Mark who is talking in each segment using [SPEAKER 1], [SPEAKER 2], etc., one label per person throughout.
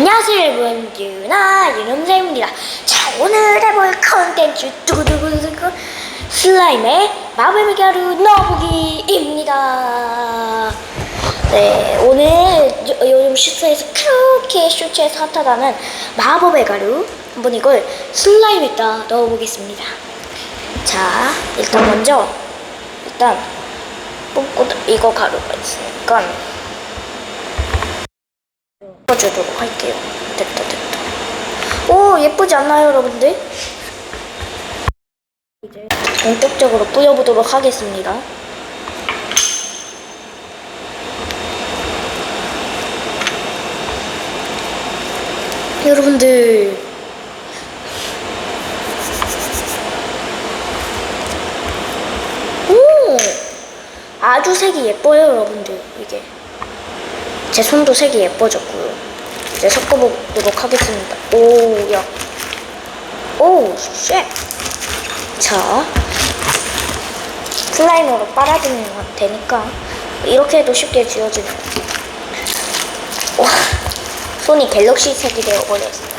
[SPEAKER 1] 안녕하세요 여러분 유나 유nom사입니다. 자 오늘 해볼 컨텐츠 두구두구두구 슬라임의 마법의 가루 넣어보기입니다. 네 오늘 요, 요즘 슈트에서 그렇게 쇼츠에서 핫하다는 마법의 가루 한번 이걸 슬라임에다 넣어보겠습니다. 자 일단 먼저 일단 뽑고 이거 가루가 있으니까 넣어주도록 할게요. 됐다, 됐다. 오, 예쁘지 않나요, 여러분들? 이제 본격적으로 뿌려보도록 하겠습니다. 여러분들. 오! 아주 색이 예뻐요, 여러분들. 이게. 제 손도 색이 예뻐졌고요. 이제 섞어보도록 하겠습니다. 오, 야. 오, 쉣. 자. 슬라임으로 빨아주면 되니까 이렇게 해도 쉽게 지워지네요. 와, 손이 갤럭시 색이 되어버렸어요.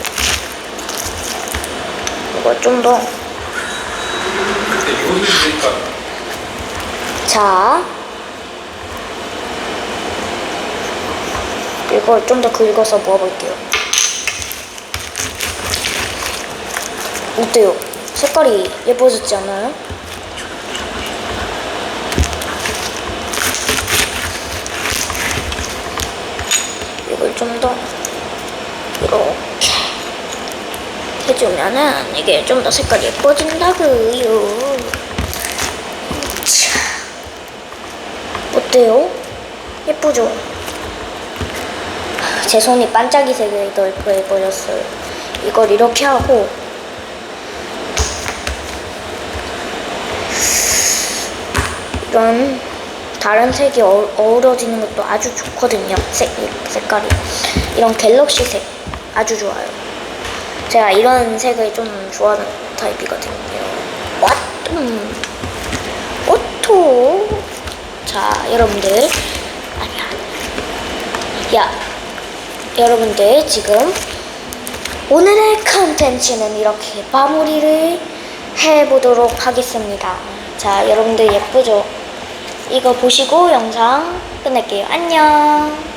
[SPEAKER 1] 이거 좀 더. 자. 이걸 좀 더 긁어서 모아볼게요. 어때요? 색깔이 예뻐졌지 않아요? 이걸 좀 더 이렇게 해주면은 이게 좀 더 색깔이 예뻐진다고요. 자. 어때요? 예쁘죠? 제 손이 반짝이색을 넓어버렸어요. 이걸 이렇게 하고 이런 다른 색이 어, 어우러지는 것도 아주 좋거든요. 색, 색깔이. 이런 갤럭시 색 아주 좋아요. 제가 이런 색을 좀 좋아하는 타입이거든요. 왓? 음. 오토. 자, 여러분들. 아니야. 야, 여러분들 지금 오늘의 컨텐츠는 이렇게 마무리를 해보도록 하겠습니다. 자, 여러분들 예쁘죠? 이거 보시고 영상 끝낼게요. 안녕.